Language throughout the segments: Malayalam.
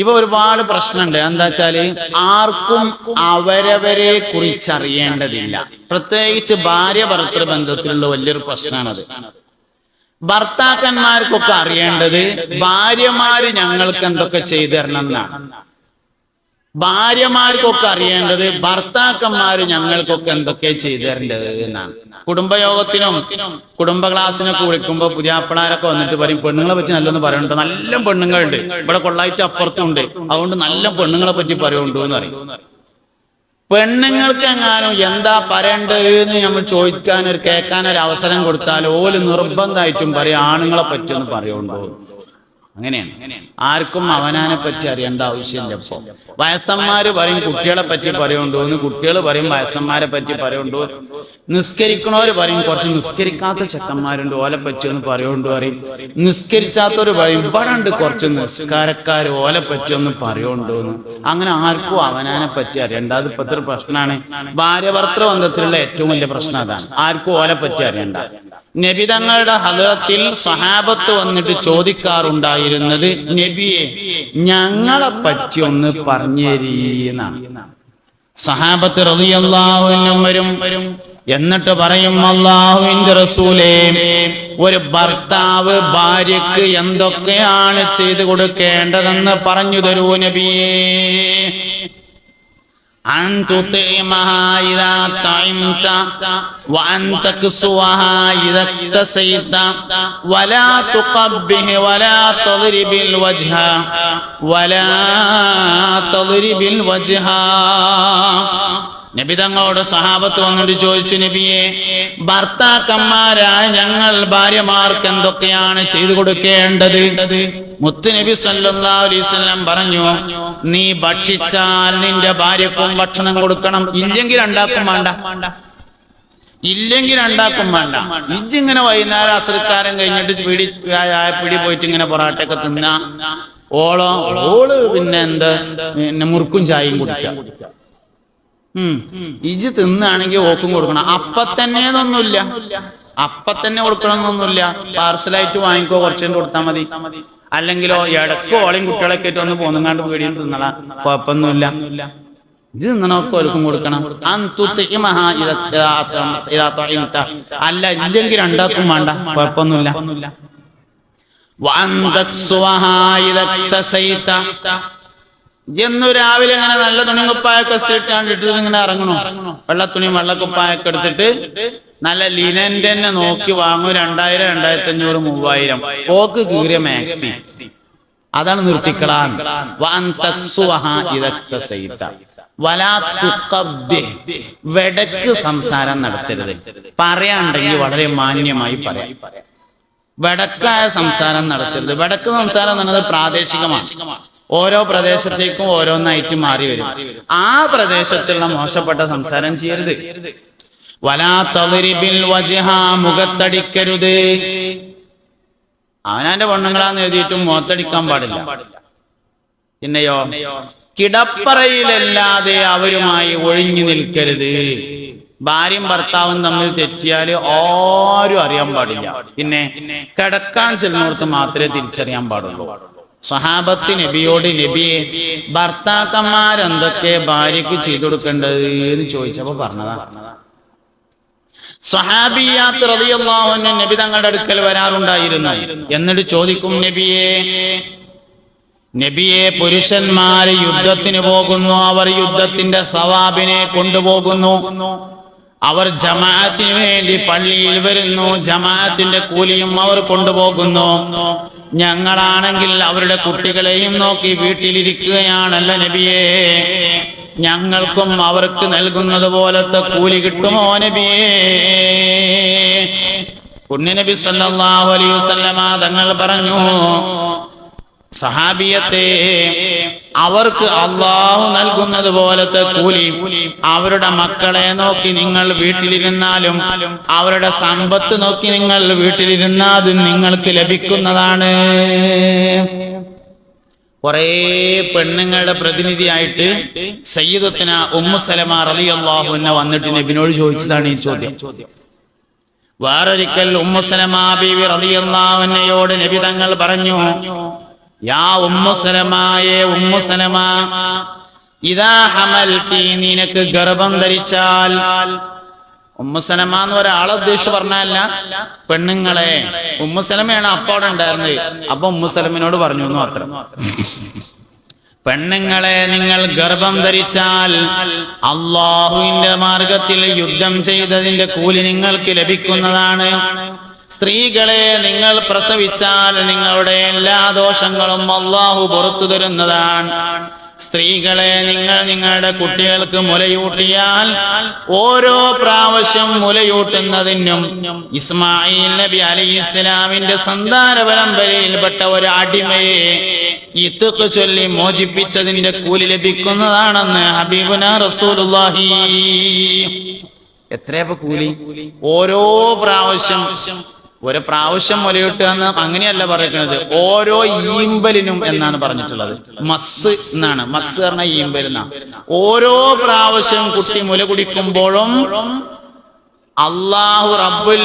ഇപ്പൊ ഒരുപാട് പ്രശ്നമുണ്ട് എന്താ വെച്ചാൽ ആർക്കും അവരവരെ കുറിച്ച് അറിയേണ്ടതില്ല പ്രത്യേകിച്ച് ഭാര്യ ഭർത്തൃ ബന്ധത്തിലുള്ള വലിയൊരു പ്രശ്നമാണത് ഭർത്താക്കന്മാർക്കൊക്കെ അറിയേണ്ടത് ഭാര്യമാര് ഞങ്ങൾക്ക് എന്തൊക്കെ ചെയ്തു തരണം എന്നാണ് ഭാര്യമാർക്കൊക്കെ അറിയേണ്ടത് ഭർത്താക്കന്മാര് ഞങ്ങൾക്കൊക്കെ എന്തൊക്കെ ചെയ്തു തരേണ്ടത് എന്നാണ്. കുടുംബയോഗത്തിനും കുടുംബ ക്ലാസ്സിനൊക്കെ വിളിക്കുമ്പോ പുതിയാപ്പിളാരൊക്കെ വന്നിട്ട് പറയും പെണ്ണുങ്ങളെ പറ്റി നല്ലൊന്ന് പറയുന്നുണ്ട് നല്ല പെണ്ണുങ്ങളുണ്ട്. ഇവിടെ കൊള്ളായിട്ട് അപ്പുറത്തുണ്ട്. അതുകൊണ്ട് നല്ല പെണ്ണുങ്ങളെ പറ്റി പറയുന്നുണ്ടോ എന്ന് പറയും. പെണ്ണുങ്ങൾക്ക് എങ്ങാനും എന്താ പറയേണ്ടത് എന്ന് നമ്മൾ ചോദിക്കാൻ ഒരു കേൾക്കാൻ ഒരു അവസരം കൊടുത്താൽ ഓൽ നിർബന്ധമായിട്ടും പറയും ആണുങ്ങളെ പറ്റിയൊന്ന് പറയുന്നുണ്ടോ അങ്ങനെയാണ്. ആർക്കും അവനാനെ പറ്റി അറിയേണ്ട ആവശ്യമില്ല ഇപ്പോ. വയസ്സന്മാര് പറയും കുട്ടികളെ പറ്റി പറയുണ്ടോ എന്ന് കുട്ടികൾ പറയും വയസ്സന്മാരെ പറ്റി പറയുണ്ടോ നിസ്കരിക്കണവര് പറയും കുറച്ച് നിസ്കരിക്കാത്ത ചെക്കന്മാരുണ്ട് ഓലെ പറ്റി ഒന്ന് പറയുണ്ടോ പറയും. നിസ്കരിച്ചാത്തവര് പറയും ഇവിടെ ഉണ്ട് കുറച്ച് നിസ്കാരക്കാര് ഓലെ പറ്റി ഒന്ന് പറയുണ്ടോ എന്ന്. അങ്ങനെ ആർക്കും അവനാനെ പറ്റി അറിയണ്ട. അത് ഇപ്പത്തൊരു പ്രശ്നമാണ്. ഭാര്യ ഭർത്തൃ ബന്ധത്തിലുള്ള ഏറ്റവും വലിയ പ്രശ്നം അതാണ്. ആർക്കും ഓലെ പറ്റി അറിയണ്ട. നബിതങ്ങളുടെ ഹലത്തിൽ സഹാബത്ത് വന്നിട്ട് ചോദിക്കാറുണ്ടായിരുന്നത് നബിയെ ഞങ്ങളെ പറ്റി ഒന്ന് പറഞ്ഞു സഹാബത്ത് സഹാബത്ത് റളിയല്ലാഹുവിനും വരും എന്നിട്ട് പറയും അള്ളാഹുവിന്റെ റസൂലേ ഒരു ഭർത്താവ് ഭാര്യക്ക് എന്തൊക്കെയാണ് ചെയ്തു കൊടുക്കേണ്ടതെന്ന് പറഞ്ഞു തരൂ നബിയേ. أن تطعمها إذا طعمت وأن تكسوها إذا اكتسيت. ولا تقبه ولا تضرب الوجه. ولا تضرب الوجه. നബി തങ്ങളോട് സഹാബത്ത് വന്നിട്ട് ചോദിച്ചു നബിയെ ഭർത്താക്കന്മാരായ ഞങ്ങൾ ഭാര്യമാർക്ക് എന്തൊക്കെയാണ് ചെയ്തു കൊടുക്കേണ്ടത്? മുത്ത് നബി സല്ലല്ലാഹു അലൈഹി വസല്ലം പറഞ്ഞു നീ ഭക്ഷിച്ചാൽ നിന്റെ ഭാര്യക്കും ഭക്ഷണം കൊടുക്കണം. ഇല്ലെങ്കിൽ രണ്ടാക്കും വേണ്ട. ഇല്ലെങ്കിൽ രണ്ടാക്കും വേണ്ട. ഇജ്ജിങ്ങനെ വൈകുന്നേരം അസൃക്കാരം കഴിഞ്ഞിട്ട് പിടി പിടി പോയിട്ട് ഇങ്ങനെ പൊറാട്ടയൊക്കെ തിന്ന. ഓളോ ഓൾ പിന്നെ എന്താ? മുറുക്കും ചായയും കുടിക്കാം. ഇജ് തിന്നാണെങ്കിൽ ഓക്കും കൊടുക്കണം. അപ്പൊ ഒന്നുമില്ല അപ്പൊ തന്നെ കൊടുക്കണമെന്നൊന്നുമില്ല പാർസലായിട്ട് വാങ്ങിക്കോ കുറച്ചും കൊടുത്താൽ മതി. അല്ലെങ്കിലോ ഇടയ്ക്ക് ഓളയും കുട്ടികളൊക്കെ ആയിട്ട് ഒന്ന് പോന്നുങ്ങാണ്ട് പേടിയും തിന്നള കുഴപ്പമൊന്നുമില്ല. ഇത് തിന്നണമൊക്കെ ഓർക്കും കൊടുക്കണം. അല്ല ഇല്ലെങ്കിൽ രണ്ടാക്കും വേണ്ട. കുഴപ്പമൊന്നുമില്ല. എന്നു രാവിലെ ഇങ്ങനെ നല്ല തുണി കുപ്പായൊക്കെ ഇട്ടാണ്ട് ഇട്ടിട്ട് ഇങ്ങനെ ഇറങ്ങണു. വെള്ളത്തുണി വെള്ളക്കുപ്പായൊക്കെ എടുത്തിട്ട് നല്ല ലിനന്റെ തന്നെ നോക്കി വാങ്ങും. രണ്ടായിരം രണ്ടായിരത്തി അഞ്ഞൂറ് മൂവായിരം. പോക്ക് കീറിയ മാക്സി അതാണ് നിർത്തിക്കളാൻ സംസാരം നടത്തരുത്. പറയാണ്ടെങ്കിൽ വളരെ മാന്യമായി പറയാം. വടക്കായ സംസാരം നടത്തരുത്. വടക്ക് സംസാരം എന്നുള്ളത് പ്രാദേശികമാണ്. ഓരോ പ്രദേശത്തേക്കും ഓരോന്നായിട്ട് മാറി വരും. ആ പ്രദേശത്തുള്ള മോശപ്പെട്ട സംസാരം ചെയ്യരുത്. വലാ തളിരിബിൽ വജ്ഹ മുഖത്തടിക്കരുത്. അവനാന്റെ പെണ്ണുങ്ങളാന്ന് എഴുതിയിട്ടും മുഖത്തടിക്കാൻ പാടില്ല. പിന്നെയോ? കിടപ്പറയിലല്ലാതെ അവരുമായി ഒഴിഞ്ഞു നിൽക്കരുത്. ഭാര്യയും ഭർത്താവും തമ്മിൽ തെറ്റിയാൽ ആരും അറിയാൻ പാടില്ല. പിന്നെ കിടക്കാൻ ചെല്ലുന്നിടത്ത് മാത്രമേ തിരിച്ചറിയാൻ പാടുള്ളൂ. സഹാബത്ത് നബിയോട് നബിയെ ഭർത്താക്കന്മാരെന്തൊക്കെ ഭാര്യക്ക് ചെയ്തു കൊടുക്കേണ്ടത് എന്ന് ചോദിച്ചപ്പോ പറഞ്ഞതാ. സഹാബിയാത്ത് റളിയല്ലാഹു അൻഹു നബി തങ്ങളുടെ അടുക്കൽ വരാറുണ്ടായിരുന്നു. എന്നിട്ട് ചോദിക്കും നബിയെ നബിയെ പുരുഷന്മാര് യുദ്ധത്തിന് പോകുന്നു. അവർ യുദ്ധത്തിന്റെ സവാബിനെ കൊണ്ടുപോകുന്നു. അവർ ജമാഅത്തിന് വേണ്ടി പള്ളിയിൽ വരുന്നു. ജമാഅത്തിന്റെ കൂലിയും അവർ കൊണ്ടുപോകുന്നു. ഞങ്ങളാണെങ്കിൽ അവരുടെ കുട്ടികളെയും നോക്കി വീട്ടിലിരിക്കുകയാണല്ല നബിയേ. ഞങ്ങൾക്കും അവർക്ക് നൽകുന്നത് പോലത്തെ കൂലി കിട്ടുമോ നബിയേ? പുണ്യനബി സല്ലാ അലൈഹി വസല്ലമ തങ്ങൾ പറഞ്ഞു സഹാബിയത്തെ അവർക്ക് അള്ളാഹു നൽകുന്നത് പോലത്തെ കൂലി അവരുടെ മക്കളെ നോക്കി നിങ്ങൾ വീട്ടിലിരുന്നാലും അവരുടെ സമ്പത്ത് നോക്കി നിങ്ങൾ വീട്ടിലിരുന്നാലും നിങ്ങൾക്ക് ലഭിക്കുന്നതാണ്. കുറേ പെണ്ണുങ്ങളുടെ പ്രതിനിധിയായിട്ട് സയ്യിദത്തിന ഉമ്മു സലമ റളിയല്ലാഹു എന്നെ വന്നിട്ട് നബിനോട് ചോദിച്ചതാണ് ഈ ചോദ്യം. വേറൊരിക്കൽ ഉമ്മു സലമ ബീവി റളിയല്ലാഹു അൻഹയോട് നബി തങ്ങൾ പറഞ്ഞു യാ ഉമ്മുസലമായേ ഉമ്മുസലമ ഇതാ ഹമൽതി നിനക്ക് ഗർഭം ധരിച്ചാൽ. ഉമ്മുസലമ എന്ന് ഒരാളെ ഉദ്ദേശിച്ച് പറഞ്ഞല്ല പെണ്ണുങ്ങളെ. ഉമ്മുസലമയാണ് അപ്പോടെ ഉണ്ടായിരുന്നത്. അപ്പൊ ഉമ്മുസലമിനോട് പറഞ്ഞു എന്ന് മാത്രം. പെണ്ണുങ്ങളെ നിങ്ങൾ ഗർഭം ധരിച്ചാൽ അള്ളാഹുവിന്റെ മാർഗത്തിൽ യുദ്ധം ചെയ്തതിന്റെ കൂലി നിങ്ങൾക്ക് ലഭിക്കുന്നതാണ്. സ്ത്രീകളെ നിങ്ങൾ പ്രസവിച്ചാൽ നിങ്ങളുടെ എല്ലാ ദോഷങ്ങളും അള്ളാഹു പുറത്തു തരുന്നതാണ്. സ്ത്രീകളെ നിങ്ങൾ നിങ്ങളുടെ കുട്ടികൾക്ക് മുലയൂട്ടിയാൽ ഓരോ പ്രാവശ്യം മുലയൂട്ടുന്നതിനും ഇസ്മായിൽ നബി അലി ഇസ്ലാമിന്റെ സന്താന പരമ്പരയിൽപ്പെട്ട ഒരു അടിമയെ ഇത്തുക്ക് ചൊല്ലി മോചിപ്പിച്ചതിന്റെ കൂലി ലഭിക്കുന്നതാണെന്ന് ഹബീബുന റസൂലുള്ളാഹി. എത്രയപ്പോ കൂലി? ഓരോ പ്രാവശ്യം ഒരു പ്രാവശ്യം മുലയിട്ട് എന്ന് അങ്ങനെയല്ല പറയുന്നത് ഓരോ ഈമ്പലിനും എന്നാണ് പറഞ്ഞിട്ടുള്ളത്. മസ് എന്നാണ്. മസ് പറഞ്ഞ ഈമ്പൽ എന്നാണ് ഓരോ പ്രാവശ്യം കുട്ടി മുല കുടിക്കുമ്പോഴും അള്ളാഹു റബ്ബുൽ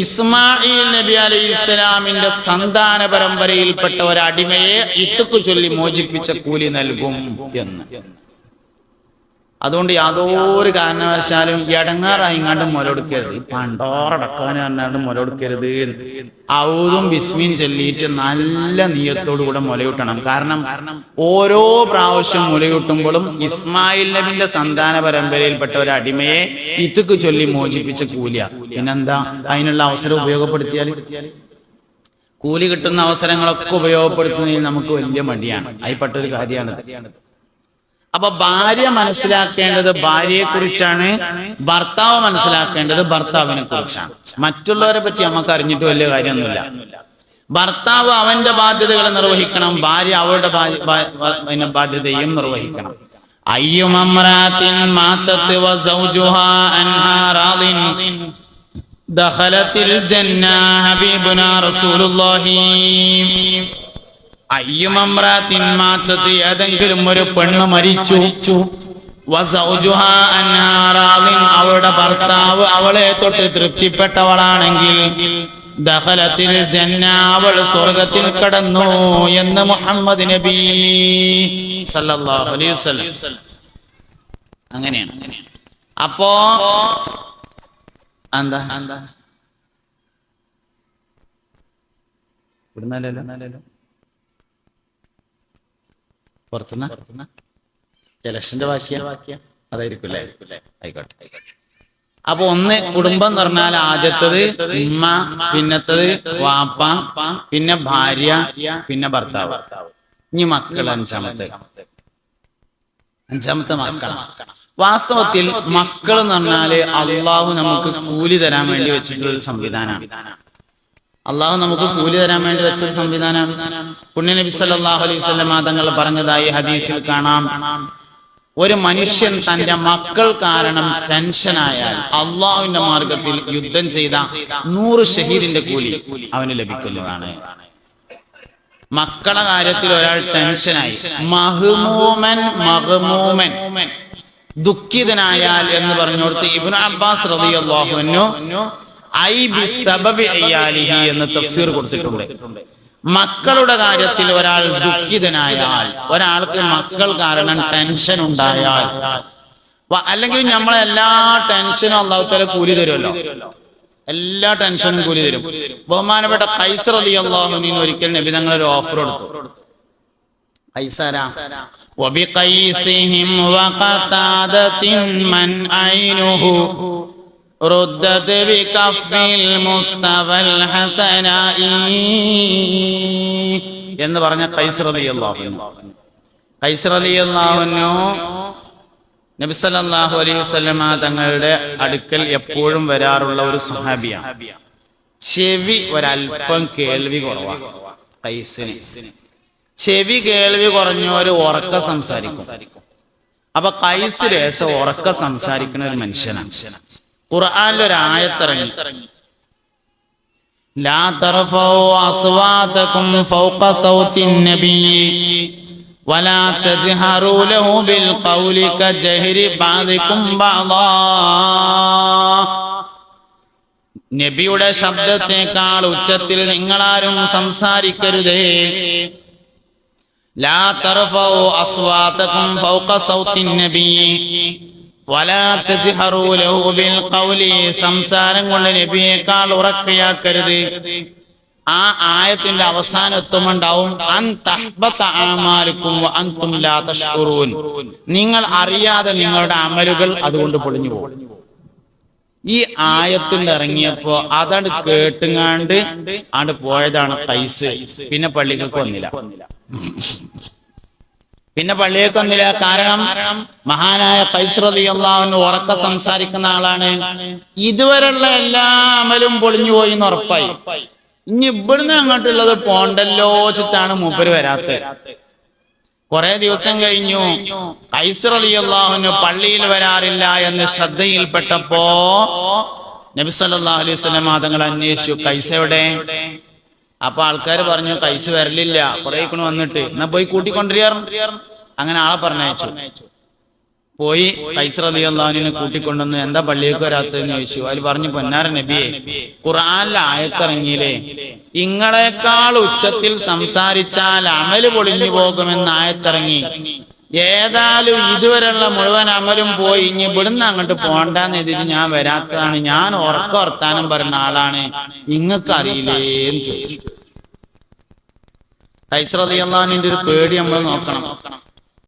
ഇസ്മായിൽ നബി അലൈഹി ഇസ്ലാമിന്റെ സന്താന പരമ്പരയിൽപ്പെട്ട ഒരു അടിമയെ ഇത്തുക്കു ചൊല്ലി മോചിപ്പിച്ച കൂലി നൽകും എന്ന്. അതുകൊണ്ട് യാതൊരു കാരണവശാലും ഇടങ്ങാറായിങ്ങാണ്ട് മുലൊടുക്കരുത് ഈ പണ്ടോറടക്കാൻ പറഞ്ഞാണ്ട് മുലൊടുക്കരുത് ഔതും ബിസ്മിയും ചൊല്ലിയിട്ട് നല്ല നീയത്തോടു കൂടെ മുലയൂട്ടണം. കാരണം ഓരോ പ്രാവശ്യം മുലയൂട്ടുമ്പോഴും ഇസ്മായിൽ നബിന്റെ സന്താന പരമ്പരയിൽപ്പെട്ട ഒരു അടിമയെ ഇത്തുക്ക് ചൊല്ലി മോചിപ്പിച്ച കൂലിയ. പിന്നെന്താ? അതിനുള്ള അവസരം ഉപയോഗപ്പെടുത്തിയാൽ കൂലി കിട്ടുന്ന അവസരങ്ങളൊക്കെ ഉപയോഗപ്പെടുത്തുന്നതിൽ നമുക്ക് വലിയ മടിയാണ്. അതിൽപ്പെട്ട ഒരു കാര്യമാണ് അപ്പൊ ഭാര്യ മനസ്സിലാക്കേണ്ടത് ഭാര്യയെ കുറിച്ചാണ് ഭർത്താവ് മനസ്സിലാക്കേണ്ടത് ഭർത്താവിനെ കുറിച്ചാണ് മറ്റുള്ളവരെ പറ്റി നമുക്ക് അറിഞ്ഞിട്ട് വലിയ കാര്യമൊന്നുമില്ല. ഭർത്താവ് അവന്റെ ബാധ്യതകൾ നിർവഹിക്കണം ഭാര്യ അവളുടെ ബാധ്യതയും നിർവഹിക്കണം. അൻഹാറാദിൻ ദഖലത്തിൽ ജന്ന ഹബീബുന റസൂലുള്ളാഹി. അയ്യുമമ്രാത്തിൻ മാത്തത്ത് ഏതെങ്കിലും ഒരു പെണ്ണ് മരിച്ചു. അവളുടെ ഭർത്താവ് അവളെ തൊട്ട് തൃപ്തിപ്പെട്ടവളാണെങ്കിൽ ദഹലത്തിൽ ജന്ന അവൾ സ്വർഗത്തിൽ കടന്നു എന്ന് മുഹമ്മദ് നബി സല്ലല്ലാഹു അലൈഹി വസല്ലം. അങ്ങനെയാണ്. അപ്പോ എന്താ? എന്താ ഇവിടുന്നല്ലോ പുറത്തുനിന്ന് ഇലക്ഷന്റെ വാക്യ അതായിരിക്കും ആയിക്കോട്ടെ. അപ്പൊ ഒന്ന് കുടുംബം എന്ന് പറഞ്ഞാൽ ആദ്യത്തത് ഉമ്മ പിന്നത്തത് വാപ്പ പിന്നെ ഭാര്യ പിന്നെ ഭർത്താവ്. ഇനി മക്കൾ അഞ്ചാമത്തെ. അഞ്ചാമത്തെ മക്കളാണ് വാസ്തവത്തിൽ മക്കൾ എന്ന് പറഞ്ഞാൽ അള്ളാഹു നമുക്ക് കൂലി തരാൻ വേണ്ടി വെച്ചിട്ടുള്ള ഒരു സംവിധാനമാണ്. അള്ളാഹു നമുക്ക് കൂലി തരാൻ വേണ്ടി വെച്ചൊരു സംവിധാനമാണ് പുണ്യ നബി സല്ലല്ലാഹു അലൈഹി വസല്ലം തങ്ങൾ പറഞ്ഞതായി ഹദീസിൽ കാണാം. ഒരു മനുഷ്യൻ തന്റെ മക്കൾ കാരണം ടെൻഷനായാൽ അള്ളാഹുവിന്റെ മാർഗത്തിൽ യുദ്ധം ചെയ്ത നൂറ് ഷഹീദിന്റെ കൂലി അവന് ലഭിക്കുന്നതാണ്. മക്കളെ കാര്യത്തിൽ ഒരാൾ ടെൻഷനായി. മഹ്മൂമൻ മഹ്മൂമൻ. ദുഃഖിതനായാൽ എന്ന് പറഞ്ഞോർത്ത് ഇബ്നു അബ്ബാസ് റളിയല്ലാഹു അൻഹു ഐ ബി സബബി ഇയാലിഹി എന്ന് തഫ്സീർ കൊടുത്തിട്ടുണ്ട് മക്കളുടെ കാര്യത്തിൽ ഒരാൾ ദുഃഖിതനായാൽ ഒരാൾക്ക് മക്കൾ കാരണം ടെൻഷൻ ഉണ്ടായാൽ വ- അല്ലെങ്കിൽ നമ്മളെ എല്ലാ ടെൻഷനും അള്ളാഹുത്തല കൂലി തരുമല്ലോ എല്ലാ ടെൻഷനും കൂലി തരും ബഹുമാനപ്പെട്ട കൈസർ അലി അള്ളാഹുവിന് ഒരിക്കൽ നബി തങ്ങൾ ഒരു ഓഫർ കൊടുത്തു കൈസരാ وبقيسهم وقتادة من عينه ردت بكف المصطفى الحسناء എന്ന് പറഞ്ഞ കൈസർ അലി അള്ളാഹു കൈസർ അലി അള്ളാഹുനു നബി സല്ലല്ലാഹു അലൈഹി വസല്ലമ തങ്ങളുടെ അടുക്കൽ എപ്പോഴും വരാറുള്ള ഒരു സുഹാബിയാണ് ചെവി ഒരല്പം കേൾവി കുറവാണ് കൈസിന് ചെവി കേൾവി കുറഞ്ഞവര് ഉറക്ക സംസാരിക്കും അപ്പൊ കൈസ് രേശം ഉറക്ക സംസാരിക്കുന്ന ഒരു മനുഷ്യനാണ് ഖുർആനിൽ ഒരു ആയത്തിറങ്ങി لا ترفعوا أصواتكم فوق صوت النبي ولا تجهروا له بالقول كجهر بعضكم بعضا നബിയുടെ ശബ്ദത്തെക്കാൾ ഉച്ചത്തിൽ നിങ്ങളാരും സംസാരിക്കരുതേ ലാ തർഫൗ അസ്വാതകും ഫൗക സൗത്തിൻ നബി സംസാരം കൊണ്ട് നബിയേക്കാൾ ഉറക്കയാക്കരുത്. ആ ആയത്തിന്റെ അവസാനം എത്തുമുണ്ടാവും നിങ്ങൾ അറിയാതെ നിങ്ങളുടെ അമലുകൾ അതുകൊണ്ട് പൊളിഞ്ഞു പോകും. ഈ ആയത്തിൽ ഇറങ്ങിയപ്പോ അതാണ് കേട്ടുങ്ങാണ്ട് ആണ്ട് പോയതാണ് പൈസ. പിന്നെ പള്ളികൾക്ക് വന്നില്ല. പിന്നെ പള്ളിയേക്കൊന്നില്ല കാരണം മഹാനായ കൈസ്രതി അള്ളാഹുവിന് ഉറക്ക സംസാരിക്കുന്ന ആളാണ്. ഇതുവരെയുള്ള എല്ലാ അമലും പൊളിഞ്ഞു പോയി എന്ന് ഉറപ്പായി. ഇനി ഇവിടുന്ന് അങ്ങോട്ടുള്ളത് പോണ്ടല്ലോ വെച്ചിട്ടാണ് മൂപ്പര് വരാത്തത് കുറെ ദിവസം കഴിഞ്ഞു കൈസർ പള്ളിയിൽ വരാറില്ല എന്ന് ശ്രദ്ധയിൽപ്പെട്ടപ്പോ നബി സല്ലല്ലാഹു അലൈഹി സ്വലം തങ്ങൾ അന്വേഷിച്ചു. കൈസയുടെ അപ്പൊ ആൾക്കാർ പറഞ്ഞു കൈസ് വരലില്ല കുറെ വന്നിട്ട്. എന്നാ പോയി കൂട്ടിക്കൊണ്ടിരിയാറും അങ്ങനെ ആളെ പറഞ്ഞയച്ചു. പോയി കൈസ് അലി അള്ളാഹുവിനെ കൂട്ടിക്കൊണ്ടുവന്ന് എന്താ പള്ളിയേക്ക് വരാത്തതെന്ന് ചോദിച്ചു. അതിൽ പറഞ്ഞു പൊന്നാര നബിയെ ഖുർആനിലെ ആയത്തിറങ്ങിയില്ലേ? ഇങ്ങളെക്കാൾ ഉച്ചത്തിൽ സംസാരിച്ചാൽ അമൽ പൊളിഞ്ഞു പോകുമെന്ന് ആയത്തിറങ്ങി. ഏതായാലും ഇതുവരെയുള്ള മുഴുവൻ അമലും പോയി. ഇനി ഇവിടുന്ന് അങ്ങോട്ട് പോണ്ടെന്ന് ഇതിന് ഞാൻ വരാത്തതാണ്. ഞാൻ ഉറക്ക പറഞ്ഞ ആളാണ്. നിങ്ങൾക്ക് അറിയില്ലേന്ന് ചോദിച്ചു. അള്ളാഹിന്റെ ഒരു പേടി നമ്മൾ നോക്കണം.